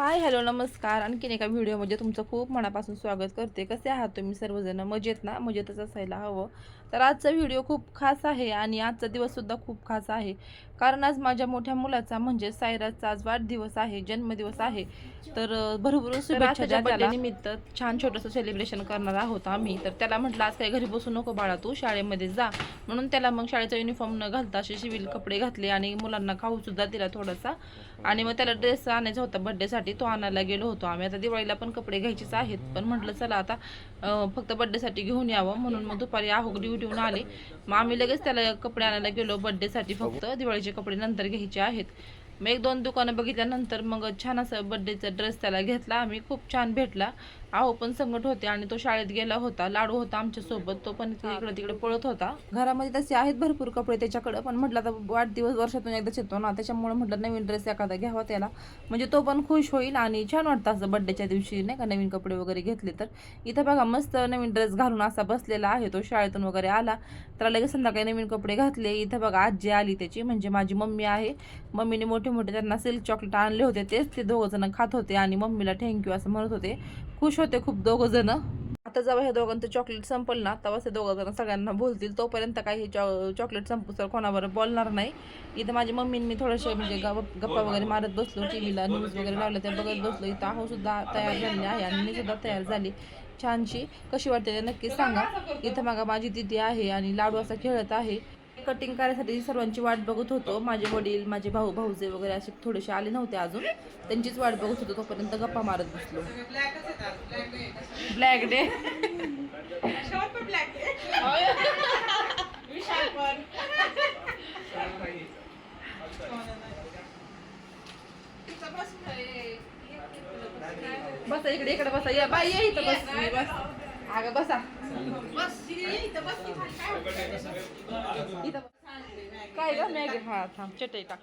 Hi hello नमस्कार. आणखीन एका व्हिडिओमध्ये तुमचं खूप मनापासून स्वागत करते. कसे आहात तुम्ही सर्वजण? मजेत ना? मजेतच असायला हवं. तर आजचा व्हिडिओ खूप खास आहे आणि आजचा दिवससुद्धा खूप खास आहे. कारण आज माझ्या मोठ्या मुलाचा म्हणजे सायराजचा आज वाढदिवस आहे जन्मदिवस आहे. तर भरभरून शुभेच्छा. निमित्त छान छोटंसं सेलिब्रेशन करणार आहोत आम्ही. तर त्याला म्हटलं आज काही घरी बसू नको बाळा तू शाळेमध्ये जा. म्हणून त्याला मग शाळेचा युनिफॉर्म न घालता असे सिव्हिल कपडे घातले आणि मुलांना खाऊ सुद्धा दिला थोडासा. आणि मग त्याला ड्रेस आणायचा होता बड्डेसाठी तो आणायला गेलो होतो आम्ही. आता दिवाळीला पण कपडे घ्यायचेच आहेत पण म्हटलं चला आता फक्त बड्डेसाठी घेऊन यावं. म्हणून मग दुपारी आहो ड्युटीहून आले. मग आम्ही लगेच त्याला कपडे आणायला गेलो बड्डेसाठी फक्त. दिवाळीचे कपडे नंतर घ्यायचे आहेत. मग एक दोन दुकानं बघितल्यानंतर मग छान असं बड्डेचा ड्रेस त्याला घेतला. आम्ही खूप छान भेटला. आहो पण संकट होते आणि तो शाळेत गेला होता. लाडू होता आमच्यासोबत. तो पण इकडे तिकडे पळत होता. घरामध्ये तसे आहेत भरपूर कपडे त्याच्याकडे पण म्हटलं आता वाढदिवस वर्षातून एकदाच येतो ना त्याच्यामुळे म्हटलं नवीन ड्रेस एखादा घ्यावा त्याला. म्हणजे तो पण खुश होईल आणि छान वाटतं असं बड्डेच्या दिवशी नाही का नवीन कपडे वगैरे घेतले तर. इथं बघा मस्त नवीन ड्रेस घालून असा बसलेला आहे. तो शाळेतून वगैरे आला. त्याला लगेच संध्याकाळी नवीन कपडे घातले. इथं बघा आजी आली त्याची म्हणजे माझी मम्मी आहे. मम्मीने मोठे मोठे त्यांना सिल्क चॉकलेट आणले होते. तेच ते दोघं जण खात होते आणि मम्मीला थँक्यू असं म्हणत होते. खुश होते खूप दोघं जण. आता जेव्हा हे दोघांचं चॉकलेट संपल ना तेव्हा ते दोघं जण सगळ्यांना बोलतील तोपर्यंत काही हे चॉ चॉकलेट संपू तर कोणावर बोलणार नाही. इथं माझी मम्मीने मी थोडंसे म्हणजे गप्पा वगैरे मारत बसलो टी व्हीला न्यूज वगैरे लावलं त्या बघत बसलो. इथं आहो सुद्धा तयार झालेली आहे आणि मी सुद्धा तयार झाली. छानशी. कशी वाटते ते नक्कीच सांगा. इथं मागा माझी दिदी आहे आणि लाडू असा खेळत आहे. कटिंग करायसाठी सर्वांची वाट बघत होतो. माझे वडील माझे भाऊ भाऊजे वगैरे असे थोडेसे आले नव्हते अजून. त्यांचीच वाट बघत होतो. तोपर्यंत गप्पा मारत बसलो. ब्लॅक डे बसा इकडे इकडे बसा. या बाई ये इथं बस. बस. अगं बसा. काय ग मॅगी? हा थांब चटई टाक.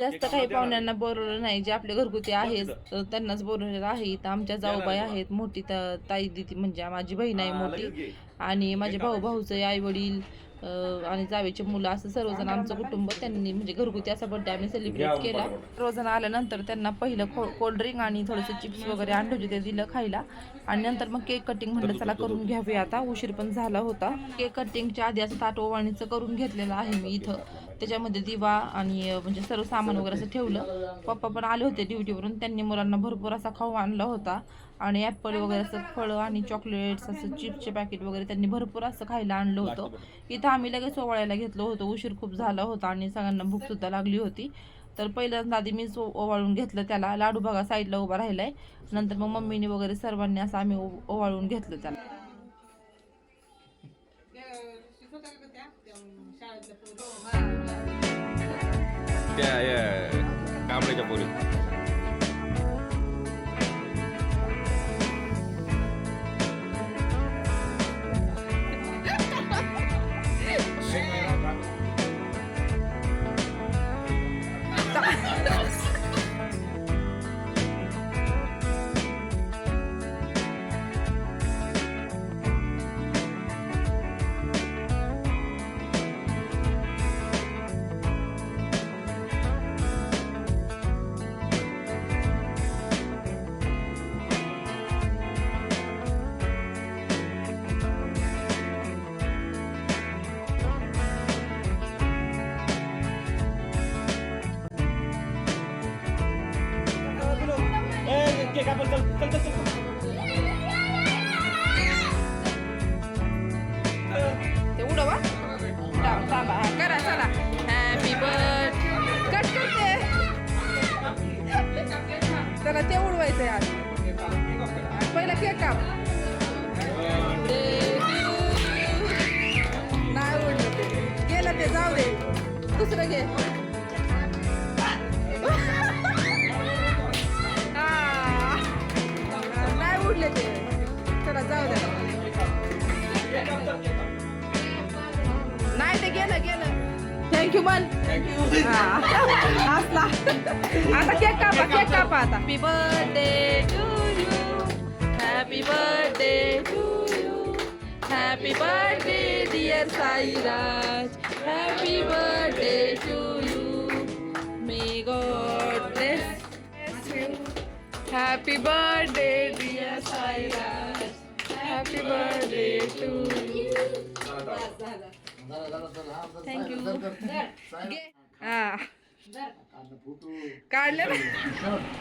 जास्त काही पाहुण्यांना बोलवलं नाही. जे आपले घरगुती आहेत त्यांनाच बोलवलेलं आहे. इथं आमच्या जाऊबाई आहेत मोठी ता- ताई दिदी म्हणजे माझी बहीण आहे मोठी. आणि माझे भाऊ भाऊचे आई वडील आणि जावेचे मुलं असं सर्वजण आमचं कुटुंब त्यांनी म्हणजे घरगुती असा बर्थडे आम्ही सेलिब्रेट केला. सर्वजण आल्यानंतर त्यांना पहिलं कोल्ड ड्रिंक आणि थोडंसं चिप्स वगैरे आणले होते ते दिलं खायला. आणि नंतर मग केक कटिंग म्हणलं चला करून घ्यावे आता. उशीर पण झाला होता. केक कटिंगच्या आधी असं ताट ओवाळणीचं करून घेतलेलं आहे मी इथं. त्याच्यामध्ये दिवा आणि म्हणजे सर्व सामान वगैरे असं ठेवलं पप्पा पण आले होते ड्युटीवरून त्यांनी मुलांना भरपूर असा खाऊ आणला होता आणि ॲपल वगैरे असं फळं आणि चॉकलेट्स असं चिप्सचे पॅकेट वगैरे त्यांनी भरपूर असं खायला आणलं होतं इथं आम्ही लगेच ओवाळायला घेतलं होतं उशीर खूप झाला होता आणि सगळ्यांना भूकसुद्धा लागली होती तर पहिल्यांदा आधी मीच ओ- ओवाळून घेतलं त्याला लाडू बघा साईडला उभा राहिलाय नंतर मग मम्मीने वगैरे सर्वांनी असं आम्ही ओवाळून घेतलं त्याला त्या या कांबळेच्या पोरी दुसरं घे. नाही उडले ते. चला जाऊ द्या. नाही ते गेलं गेलं. थँक्यू मन हसला. आता केक कापा केक कापा आता. Happy birthday to you happy birthday to you happy birthday dear Sairaj happy birthday to you may God bless you happy birthday dear Sairaj happy birthday to thank you हा। काढले ना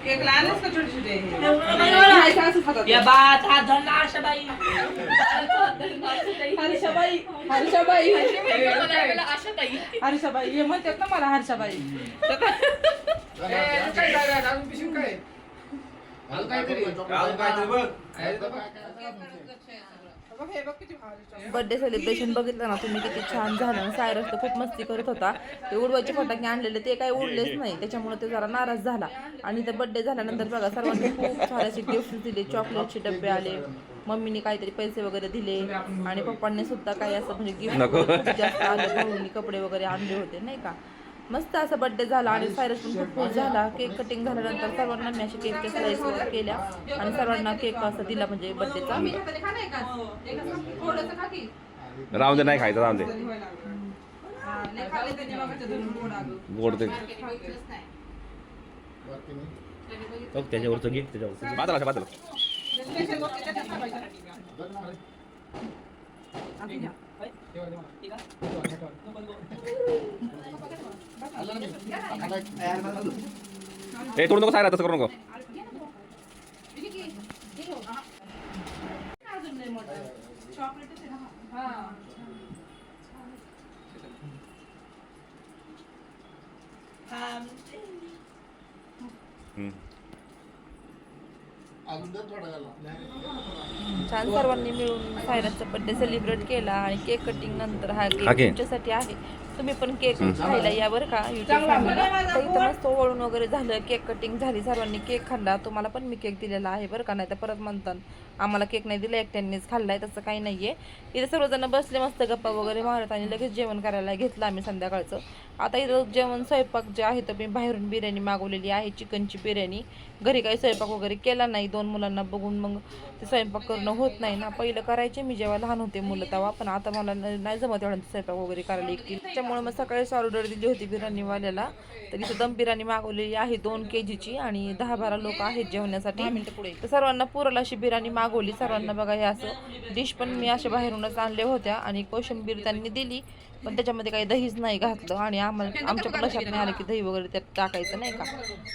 cake लहानच का छोटे छोटे या बात हा धन आशाबाई हर्षाबाई. हर्षाबाई. हर्षाबाई. हे म्हणतात ना मला हर्षाबाई. बर्थडे सेलिब्रेशन बघितलं ना तुम्ही किती छान झालं. सायरस तर खूप मस्ती करत होता. ते उडवायचे फटाके आणलेले ते काही उडलेच नाही. त्याच्यामुळे ते जरा नाराज झाला. आणि ते बर्थडे झाल्यानंतर बघा सर्वांनी खूप साऱ्याचे गिफ्ट दिले. चॉकलेटचे डबे आले. मम्मीने काहीतरी पैसे वगैरे दिले. आणि पप्पांनी सुद्धा काही असं म्हणजे गिफ्ट नको. जास्त आले. कपडे वगैरे आणले होते नाही का? मस्त असा बर्थडे झाला आणि सायरस पण खूप खुश झाला. केक कटिंग झाल्यानंतर सर्वांना मी असे केकच्या स्लाइस वगैरे केल्या. आणि सर्वांना केक असा दिला म्हणजे बर्थडेचा राहून दे नाही खायचं राहून दे. गोड ते बघ त्याच्यावरचं घे बाजूला अशा बाजूला हे तोडू नको साहेब तसं करू नको हम्म. छान सर्वांनी मिळून सायराचा बर्थडे सेलिब्रेट केला आणि केक कटिंग नंतर हा केक. तुमच्यासाठी आहे तुम्ही पण केक खायला या बरं का युट्यूब तर इथं मस्त ओळून वगैरे झालं केक कटिंग झाली सर्वांनी केक खाल्ला. तुम्हाला पण मी केक दिलेला आहे बरं का नाही तर परत म्हणतात आम्हाला केक नाही दिला एकट्यांनीच खाल्लाय. तसं काही नाहीये. इथे सर्वजण बसले मस्त गप्पा वगैरे मारत आणि लगेच जेवण करायला घेतलं आम्ही संध्याकाळचं. आता इथं जेवण स्वयंपाक जे आहे तर मी बाहेरून बिर्याणी मागवलेली आहे चिकनची बिर्याणी. घरी काही स्वयंपाक वगैरे केला नाही दोन मुलांना बघून मग ते स्वयंपाक करणं होत नाही ना. पहिलं करायचे मी जेव्हा लहान होते मुलं तेव्हा पण आता मला नाही जमत एवढं स्वयंपाक वगैरे करायला एकटी त्याच्यामुळे मग सकाळीच ऑर्डर दिली होती बिर्याणीवाल्याला. तर इथं दम बिर्याणी मागवलेली आहे दोन के जीची आणि दहा बारा लोक आहेत जेवण्यासाठी. तर सर्वांना पुरल अशी बिर्याणी मागवली. सर्वांना बघा हे असं डिश पण मी अशा बाहेरूनच आणल्या होत्या आणि कोशिंबीर त्यांनी दिली. पण त्याच्यामध्ये काही दहीच नाही घातलं आणि आम्हाला आमच्या पण लक्षात नाही आलं की दही वगैरे त्यात टाकायचं नाही का?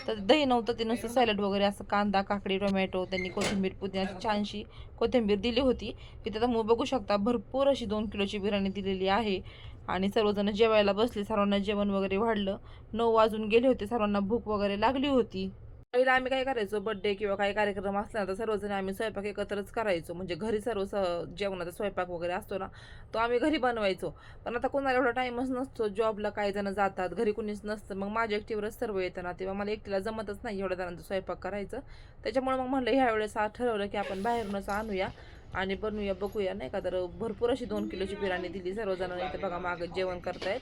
तर दही नव्हतं ते नुसतं सॅलड वगैरे असं कांदा काकडी टोमॅटो त्यांनी कोथिंबीर पुदिन्याची छानशी कोथिंबीर दिली होती. तिथे तुम्ही बघू शकता भरपूर अशी दोन किलोची बिर्याणी दिलेली आहे. आणि सर्वजण जेवायला बसले. सर्वांना जेवण वगैरे वाढलं. नऊ वाजून गेले होते. सर्वांना भूक वगैरे लागली होती. पहिला आम्ही काय करायचो? बर्थडे किंवा काही कार्यक्रम असला ना तर सर्वजण आम्ही स्वयंपाक एकत्रच करायचो. म्हणजे घरी सर्व स- जेवणाचा स्वयंपाक वगैरे असतो ना तो आम्ही घरी बनवायचो. पण आता कोणाला एवढा टाईमच नसतो. जॉबला काही जण जातात. घरी कोणीच नसतं. मग माझ्या एकटीवरच सर्व येतं ना. तेव्हा मला एकटीला जमतच नाही एवढ्या जणांचा स्वयंपाक करायचं. त्याच्यामुळे मग म्हणलं ह्या वेळेस ठरवलं की आपण बाहेरूनच आणूया. आणि बनवूया बघूया नाही का? तर भरपूर अशी दोन किलोची बिर्याणी दिली सर्वजणांनी. इथे बघा मागं जेवण करतायत.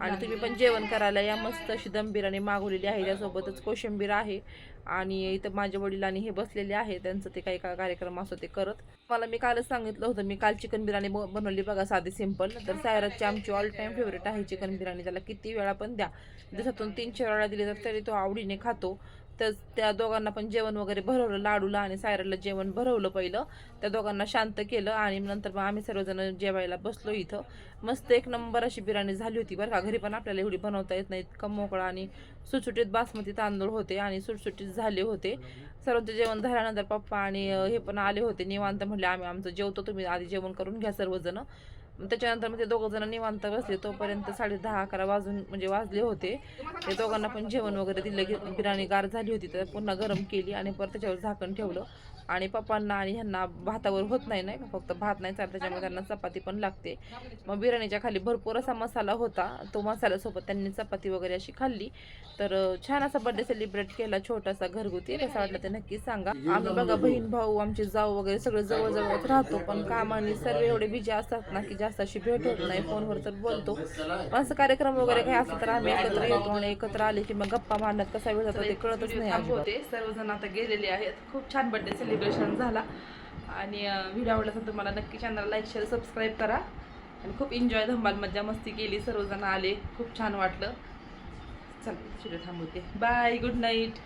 आणि तुम्ही पण जेवण करायला या. मस्त अशी दम बिर्याणी मागवलेली आहे. त्यासोबतच कोशिंबीर आहे. आणि इथं माझे वडिलांनी हे बसलेले आहे. त्यांचं ते काही का कार्यक्रम असतो ते करत. मला मी कालच सांगितलं होतं मी काल चिकन बिर्याणी बनवली बघा साधी सिंपल. तर सायराजची आमची ऑल टाईम फेवरेट आहे चिकन बिर्याणी. त्याला किती वेळा पण द्या. दिवसातून तीन चार वेळा दिली तर तरी तो आवडीने खातो. तर त्या दोघांना पण जेवण वगैरे भरवलं लाडूला आणि सायराला जेवण भरवलं पहिलं. त्या दोघांना शांत केलं आणि नंतर मग आम्ही सर्वजण जेवायला बसलो इथं. मस्त एक नंबर अशी बिर्याणी झाली होती बरं का. घरी पण आपल्याला एवढी बनवता येत नाही इतका मोकळा आणि सुटसुटीत बासमती तांदूळ होते आणि सुटसुटीत झाले होते. सर्वांचं जेवण झाल्यानंतर पप्पा आणि हे पण आले होते. निवांत म्हटले आम्ही आमचं जेवतो तुम्ही आधी जेवण करून घ्या सर्वजण. त्याच्यानंतर मग ते दोघं जण निवांत बसले तोपर्यंत साडे दहा अकरा वाजून म्हणजे वाजले होते. ते दोघांना पण जेवण वगैरे दिलं बिर्याणी गार झाली होती तर पुन्हा गरम केली आणि परत त्याच्यावर झाकण ठेवलं. आणि पप्पांना आणि ह्यांना भातावर होत नाही नाही फक्त भात नाही चालत त्याच्यामुळे त्यांना चपाती पण लागते. मग बिर्याणीच्या खाली भरपूर असा मसाला होता. तो मसाल्यासोबत त्यांनी चपाती वगैरे अशी खाल्ली. तर छान असा बर्थडे सेलिब्रेट केला छोटासा घरगुती. कसा वाटला ते नक्की सांगा. आम्ही बघा बहीण भाऊ आमचे जाऊ वगैरे सगळे जवळजवळच राहतो. पण कामाने सर्व एवढे बिजी असतात ना की जास्त अशी भेट होत नाही. फोनवर तर बोलतो. पण असं कार्यक्रम वगैरे काही असलं तर आम्ही एकत्र येतो. आणि एकत्र आले की मग गप्पा मारण्यात कसा वेळ जातो ते कळतच नाही होते सर्वजण आता गेलेले आहेत. खूप छान बर्थडे सेलिब्रेशन झाला. आणि व्हिडिओ आवडला तर तुम्हाला नक्की चॅनल लाईक शेअर सबस्क्राईब करा. आणि खूप एन्जॉय धमाल मज्जा मस्ती केली. सर्वजण आले. खूप छान वाटलं. चल व्हिडिओ थांबवते. Bye good night